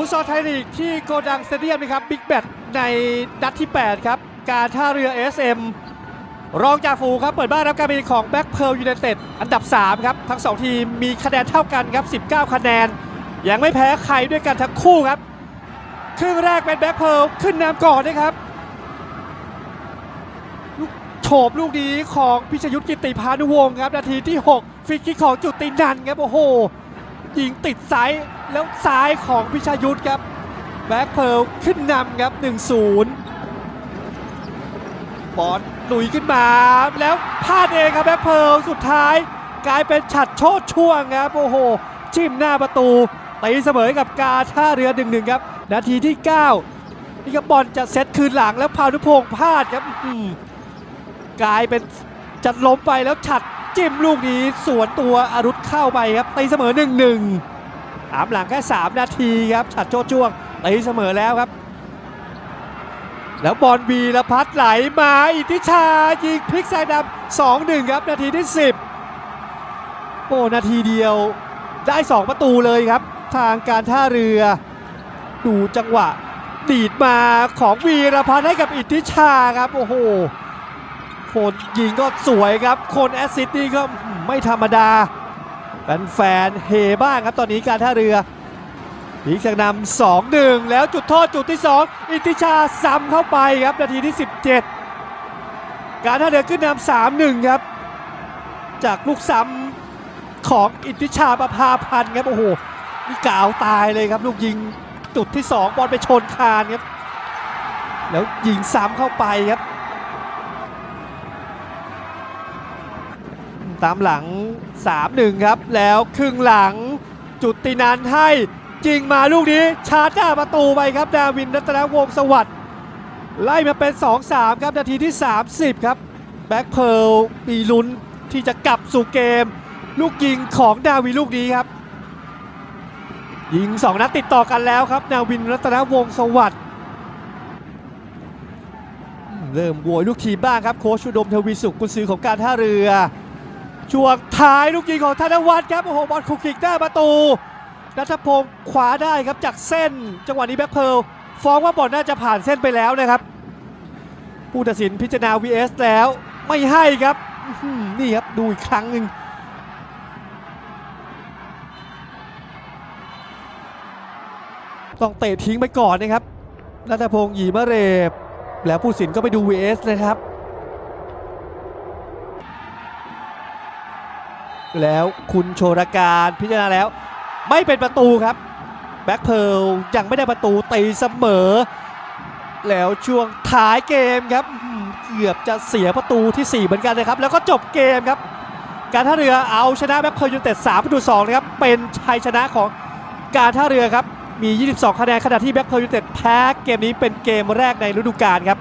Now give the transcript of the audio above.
ฟุตซอลไทยลีกที่โกดังสเตเดียมนะครับบิ๊กแบทในนัดที่ 8 ครับ การท่าเรือ SM รองจากฝูงครับ เปิดบ้านรับการบินของแบ็กเพ r l ยู n นเต็ดอันดับ 3 ครับ ทั้ง 2 ทีมมีคะแนนเท่ากันครับ 19 คะแนน ยังไม่แพ้ใครด้วยกันทั้งคู่ครับ ครึ่งแรกเป็นแบ็กเพ r l ขึ้นนำก่อนนะครับลูกโฉบลูกนี้ของพิชยุทธกิติพานุวงศ์ครับ นาทีที่ 6 ฟรีคิกของจุตินันครับ โอ้โห ยิงติดซ้ายแล้วซ้ายของพิชยุทธครับแบ็คเพ r l ขึ้นนำครับ 1-0 บอลหลุยขึ้นมาแล้วพลาดเองครับแบ็คเพ r l สุดท้าย กลายเป็นฉัดโชดช่วงครับโอ้โหจิ้มหน้าประตูตีเสมอกับกาท่าเรือ1-1ครับ นาทีที่ 9 นี่ครับบอลจะเซตคืนหลังแล้วพานุพงศ์พลาดครับกลายเป็นจัดล้มไปแล้วฉัด จิ้มลูกนี้สวนตัวอรุณเข้าไปครับตีเสมอ1-1ตามหลังแค่ 3 นาทีครับฉัดโชดช่วงตีเสมอแล้วครับ แล้วบอลบีละพัดไหลมาอิทธิชายิงพลิกแซงนำสองหนึ่งครับนาทีที่ 10 โอ้นาทีเดียวได้ 2 ประตูเลยครับ ทางการท่าเรือ ดูจังหวะดีดมาของวีรพัฒน์ให้กับอิทธิชาครับ โอ้โห คนยิงก็สวยครับ คนแอสซิสต์นี่ก็ไม่ธรรมดา แฟนๆเฮบ้างครับตอนนี้การท่าเรือพีกจากนำสองหนึ่งแล้วจุดโทษจุดที่ 2 อิทธิชาซ้ำเข้าไปครับนาทีที่ 17 การท่าเรือขึ้นนำสามหนึ่งครับ จากลูกซ้ำของอิทธิชาประภาพันธ์ครับโอ้โหนี่กาวตายเลยครับลูกยิงจุดที่ 2 บอลไปชนคานครับ แล้วยิงซ้ำเข้าไปครับ ตามหลัง 3-1 ครับ แล้วครึ่งหลังจุดตินันให้จริงมาลูกนี้ชาร์จหน้าประตูไปครับ ดาวินรัตนวงศ์สวัสดิ์ไล่มาเป็น 2-3 ครับ นาทีที่ 30 ครับ แบ็คเพ r l มีลุ้นที่จะกลับสู่เกม ลูกยิงของดาวินลูกนี้ครับ ยิง 2 นัดติดต่อกันแล้วครับ ดาวินรัตนวงศ์สวัสดิ์เริ่มบวยลูกทีมบ้างครับ โค้ชอุดมทวีสุขกุนซือของการท่าเรือ ช่วงท้ายลูกยิงของธนวัฒน์ครับโอ้โหบอลคุกคิกได้ประตูนัทพงศ์ขวาได้ครับจากเส้น จังหวะนี้แบ็คเพ r l ฟ้องว่าบอลน่าจะผ่านเส้นไปแล้วนะครับ ผู้ตัดสินพิจารณา VS แล้วไม่ให้ครับนี่ครับดูอีกครั้งหนึ่งต้องเตะทิ้งไปก่อนนะครับนัทพงศ์หยีมะเรบ แล้วผู้ตัดสินก็ไปดู VS นะครับ แล้วคุณโชรการพิจารณาแล้ว ไม่เป็นประตูครับ แบ็คเพ r l ยังไม่ได้ประตูตีเสมอ แล้วช่วงท้ายเกมครับ เกือบจะเสียประตูที่ 4 เหมือนกันนะครับ แล้วก็จบเกมครับ การท่าเรือเอาชนะแบ็คเพ r l ยูไนเต็ด3ประตู2นะครับเป็นชัยชนะของการท่าเรือครับมี 22 คะแนนขณะที่แบ็คเพ r l ยูไนเต็ดแพ้เกมนี้เป็นเกมแรกในฤดูกาลครับ